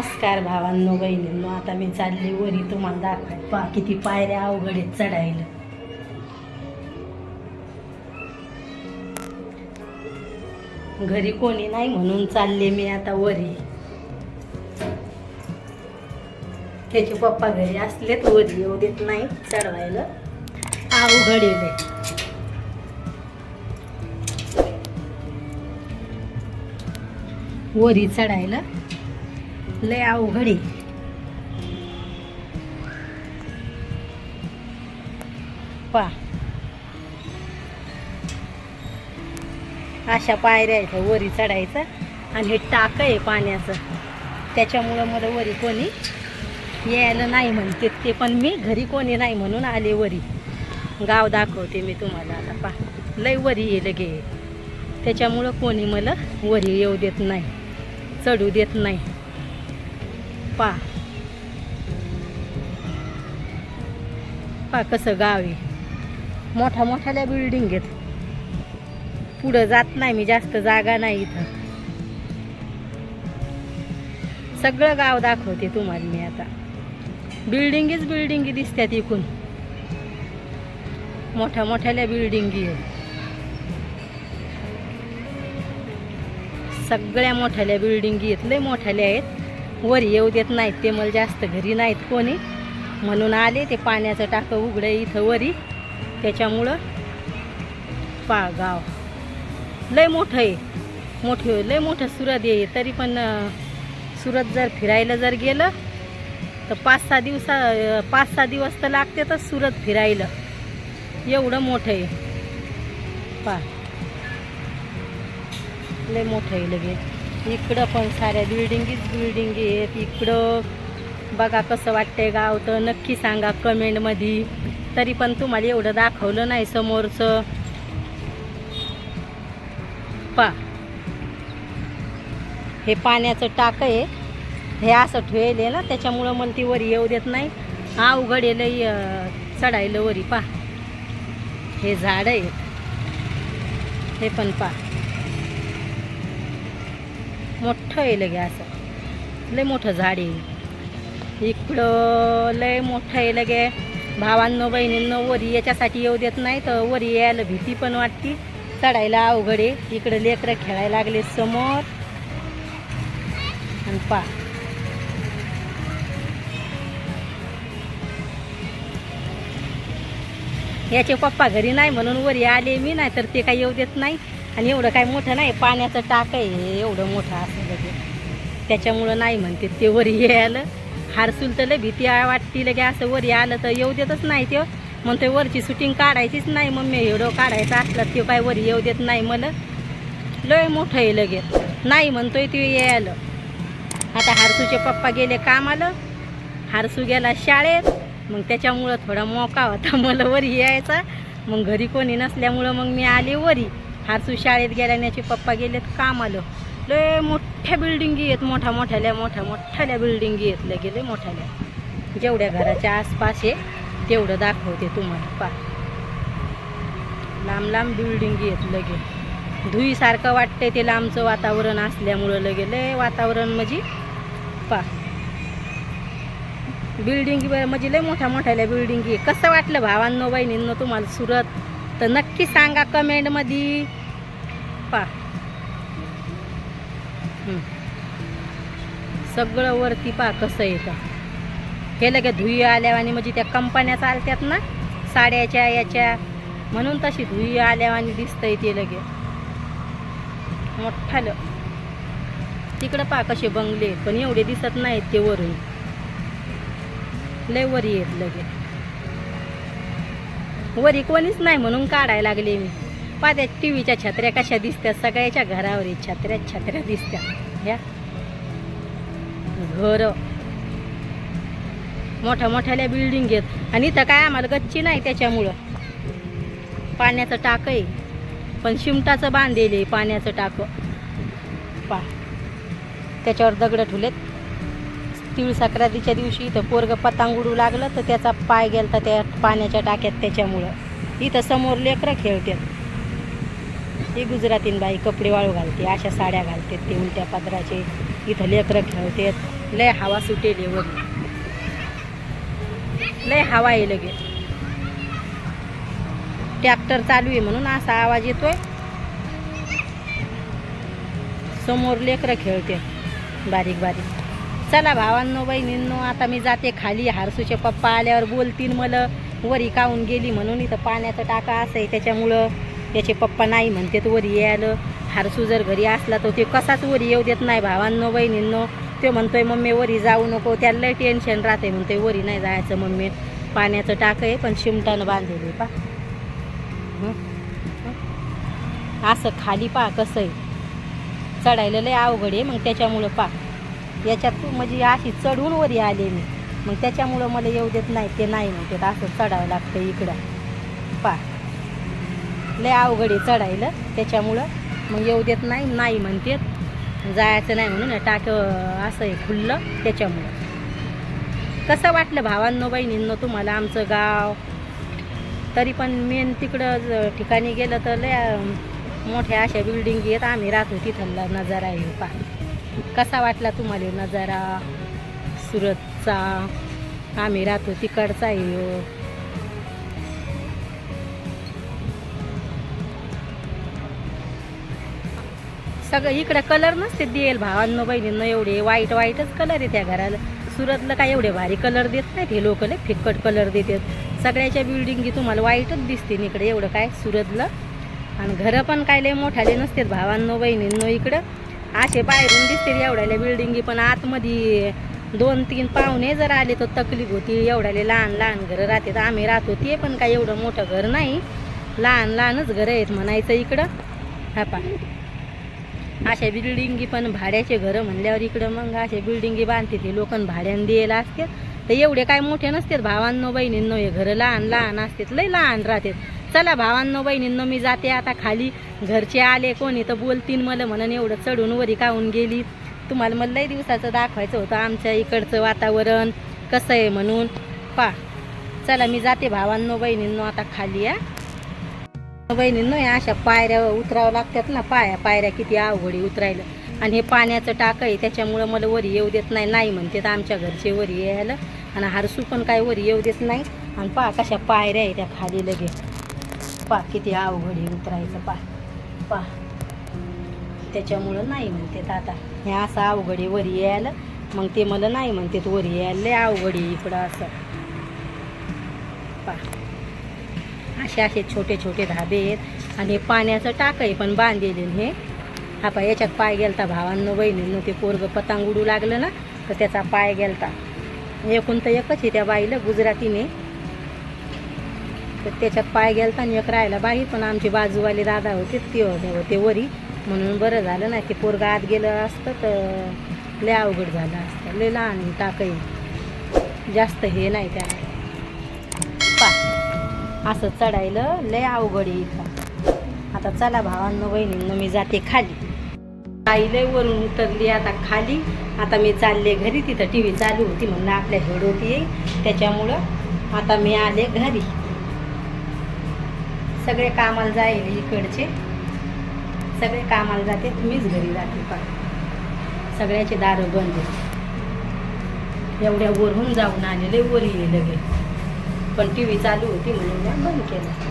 नमस्कार भावांनो बहिणींनो आता मी चालली वरी तुम्हाला दाखवाय पा किती पायऱ्या अवघड आहेत चढायला. घरी कोणी नाही म्हणून चालले मी आता वरी. त्याचे पप्पा घरी असलेत वरी येऊ देत नाही चढवायला. अवघड येले वरी चढायला. लय अवघड आहे. पा अशा पायऱ्या आहेत वरी चढायचं आणि हे टाक आहे पाण्याचं. त्याच्यामुळं मला वरी कोणी यायला नाही म्हणते. ते पण मी घरी कोणी नाही म्हणून आले वरी. गाव दाखवते मी तुम्हाला आता पा लय वरी ये लगे. त्याच्यामुळं कोणी मला वरी येऊ देत नाही चढू देत नाही. पा. पा कसं गाव आहे. मोठ्या मोठ्याल्या बिल्डिंग आहेत. पुढं जात नाही मी जास्त जागा नाही इथं. सगळं गाव दाखवते तुम्हाला मी आता. बिल्डिंगीच बिल्डिंगी दिसतात इकून. मोठ्या मोठ्याल्या बिल्डिंगी आहेत. सगळ्या मोठ्याल्या बिल्डिंगी आहेत. लय मोठ्याल्या आहेत. वर येऊ देत नाहीत ते मला जास्त घरी नाहीत कोणी. म्हणून आले ते पाण्याचं टाकं उघडं इथं वरी. त्याच्यामुळं पा गाव. लय मोठं आहे. मोठे लय मोठं सुरत आहे. तरी पण सुरत जर फिरायला जर गेलं तर पाच सहा दिवसा पाच सहा दिवस तर लागते तर सुरत फिरायला. एवढं मोठं आहे. पा. लय मोठं आहे लगे इकडं पण साऱ्या बिल्डिंगीच बिल्डिंगी आहेत. इकडं बघा कसं वाटतंय गाव तर नक्की सांगा कमेंटमध्ये तरी पण तुम्हाला एवढं दाखवलं नाही समोरचं. पा. हे पाण्याचं टाक आहे. हे असं ठेवले ना त्याच्यामुळं मला ती वरी येऊ देत नाही. अवघड उघडेल चढायलं वरी पा. हे झाड आहे हे पण पा. मोठं येईल लगे असं. लय मोठं झाड आहे. इकडं लय मोठं आहे लगे. भावांनो बहिणींनो वरी याच्यासाठी येऊ देत नाही तर वरी यायला भीती पण वाटते. चढायला अवघड आहे. इकडं लेकरं खेळायला लागले समोर. आणि पा याचे पप्पा घरी नाही म्हणून वरी आले मी नाही तर ते काही येऊ देत नाही आणि एवढं काय मोठं नाही पाण्याचं टाक आहे एवढं मोठं असं लगे त्याच्यामुळं नाही म्हणते ते वरी यायला हारसूल तर लय भीती वाटती लगे असं वरी आलं तर येऊ देतच नाही ते म्हणतो वरची शूटिंग काढायचीच नाही मम्मी एवढं काढायचं असलं ते काय वरी येऊ देत नाही मला लय मोठं आहे लगे. नाही म्हणतोय ते यायला आता हारसूचे पप्पा गेले कामाला. हारसू गेला शाळेत. मग त्याच्यामुळं थोडा मोका होता मला वरी यायचा. मग घरी कोणी नसल्यामुळं मग मी आले वरी. हारसू शाळेत गेल्याने पप्पा गेलेत कामाला. लय मोठ्या बिल्डिंगी आहेत मोठ्या मोठ्याल्या मोठ्या मोठ्याल्या बिल्डिंगी आहेत लगे लय मोठ्याल्या. जेवढ्या घराच्या आसपास आहे तेवढं दाखवते तुम्हाला पा लांब लांब बिल्डिंगी आहेत लगे. धुईसारखं वाटतंय ते लांबचं वातावरण असल्यामुळं लगे लय वातावरण म्हणजे पा बिल्डिंग म्हणजे लय मोठ्या मोठ्याल्या बिल्डिंगी कसं वाटलं भावांनो बहिणींनो तुम्हाला सुरत? तर नक्की सांगा कमेंटमध्ये पा. सगळं वरती पा कसं येतं हे लगे धुई आल्यावानी म्हणजे त्या कंपन्या चालतात ना साड्याच्या याच्या म्हणून तशी धुई आल्यावानी दिसतंय ते लगे मोठालं तिकडं पा कसे बंगले पण एवढे दिसत नाहीत ते वरून. लय वरी येत लगे वरी कोणीच नाही म्हणून काढायला लागले मी. पा त्या टी व्हीच्या छत्र्या कशा दिसत्या सगळ्याच्या घरावर छत्र्या छत्र्या दिसत्या ह्या घर. मोठ्या मोठ्याल्या बिल्डिंग आहेत आणि इथं काय आम्हाला गच्ची नाही त्याच्यामुळं. पाण्याचं टाक आहे. पण शिमटाचं बांधलेलं पाण्याचं टाकं. पा. त्याच्यावर दगडं ठुलेत तिळ संक्रांतीच्या दिवशी इथं पोरग पतंग उडू लागलं तर त्याचा पाय गेलता त्या पाण्याच्या टाक्यात त्याच्यामुळं. इथं समोर लेकरं खेळतात. ही गुजरातीन बाई कपडे वाळू घालते अशा साड्या घालते ते उलट्या पदराचे इथं लेकरं खेळतात लय हवा सुटेल वर लय हवा आहे लगे ट्रॅक्टर चालू आहे म्हणून असा आवाज येतोय. समोर लेकरं खेळते. बारीक बारीक. चला भावांनो बहिणींनो आता मी जाते खाली. हारसूचे पप्पा आल्यावर बोलतील मला. वरी काऊन गेली म्हणून इथं पाण्याचा टाका असं आहे त्याच्यामुळं त्याचे पप्पा नाही म्हणते तर वरी यायला. हारसू जर घरी असला तर ते कसाच वरी येऊ देत नाही भावांनो बहिणींनो. तो म्हणतोय मम्मी वरी जाऊ नको. त्याला लय टेन्शन राहते म्हणतोय वरी नाही जायचं मम्मी. पाण्याचं टाक आहे पण शिमटानं बांधलेलं पा. असं खाली पा कसं आहे. चढायला लय अवघड आहे मग त्याच्यामुळं पा. याच्यात म्हणजे अशी चढून वरी आले मी. मग त्याच्यामुळं मला येऊ देत नाही ते नाही म्हणते असं चढावं लागतं इकडं. पा. लय अवघड आहे चढायला. त्याच्यामुळं मग येऊ देत नाही नाही म्हणते जायचं नाही म्हणून टाक असं आहे खुल्लं त्याच्यामुळं. कसं वाटलं भावांनो बहिणींनो तुम्हाला आमचं गाव? तरी पण मेन तिकडं ठिकाणी गेलं तर लय मोठ्या अशा बिल्डिंग आहेत. आम्ही राहतो तिथला नजारा आहे पा. कसा वाटला तुम्हाला नजारा? सुरतचा. आम्ही राहतो तिकडचा आहे. सगळं इकडे कलर नसते देईल भावांनो बहिणींनो एवढे वाईट वाईटच कलर आहे त्या घराला. सुरतला काय एवढे भारी कलर देत नाहीत हे लोक लय फिक्कट कलर देतात. सगळ्याच्या बिल्डिंगी तुम्हाला वाईटच दिसते इकडे एवढं काय सुरतला. आणि घरं पण काय लय मोठाले नसतात भावांनो बहिणींनो इकडं असे बाहेरून दिसते एवढ्याल्या बिल्डिंगी पण आतमध्ये दोन तीन पाहुणे जर आले तर तकलीफ होती. एवढ्याले लहान लहान घरं राहतात. आम्ही राहतो ते पण काय एवढं मोठं घर नाही. लहान लहानच घरं आहेत म्हणायचं इकडं. हा पा अशा बिल्डिंगी पण भाड्याचे घरं म्हणल्यावर इकडं मग अशा बिल्डिंगी बांधते ते लोक भाड्यानं द्यायला असतात तर एवढे काय मोठे नसतात. भावांनो बहिणींनो हे घरं लहान लहान असतात. लय लहान राहतात. चला भावांनो बहिणींनो मी जाते आता खाली. घरचे आले कोणी तर बोलतीन मला म्हणून एवढं चढून वरी काहून गेली. तुम्हाला मला लई दिवसाचं दाखवायचं होतं आमच्या इकडचं वातावरण. कसं आहे म्हणून? पा चला मी जाते भावांनो बहिणींनो आता खाली या बहिणींनो या अशा पायऱ्या उतरावं लागतात ना पाया पायऱ्या किती अवघडी उतरायला. आणि हे पाण्याचं टाक आहे त्याच्यामुळं मला वरी येऊ देत नाही. नाही म्हणते आमच्या घरचे वरी यायला. आणि हारसू पण काय वरी येऊ देत नाही. आणि पा कशा पायऱ्या आहे त्या खाली लगे. पा किती अवघडी उतरायचं पा पा त्याच्यामुळं नाही म्हणते आता. हे असं अवघडी वरी यायला. मग ते मला नाही म्हणते वरी यायला लय अवघडी इकडं असं. पा असे असे छोटे छोटे धाबे आहेत. आणि पाण्याचं टाक आहे पण बांधलेले हे हा पाय याच्यात पाय गेलता भावांनो बहिणींनो ते पोरग पतंग उडू लागलं ना तर त्याचा पाय गेलता. एकूण तर एकच आहे त्या बाईला गुजरातीने. तर त्याच्यात पाय गेलता आणि एक राहिला बाई पण आमचे बाजूवाले दादा होते ते होते होते वरी. म्हणून बरं झालं ना ते पोरग आत गेलं असतं तर लय अवघड झालं असतं. लय लहान टाकही जास्त हे नाही त्या पा असं चढायलं लय अवघड आहे इथं. आता चला भावांनो बहिणींनो मी जाते खाली. आई लय वरून उतरली आता खाली. आता मी चालले घरी तिथं टी व्ही चालू होती म्हणून आपल्या हेड होती त्याच्यामुळं आता मी आले घरी. सगळे कामाला जाईल इकडचे. सगळे कामाला जाते मीच घरी जाते पण. सगळ्याचे दारं बंद. एवढ्या वरून जाऊन आलेले वर येईल लगे पण टी व्ही चालू होती म्हणून बंद केलं.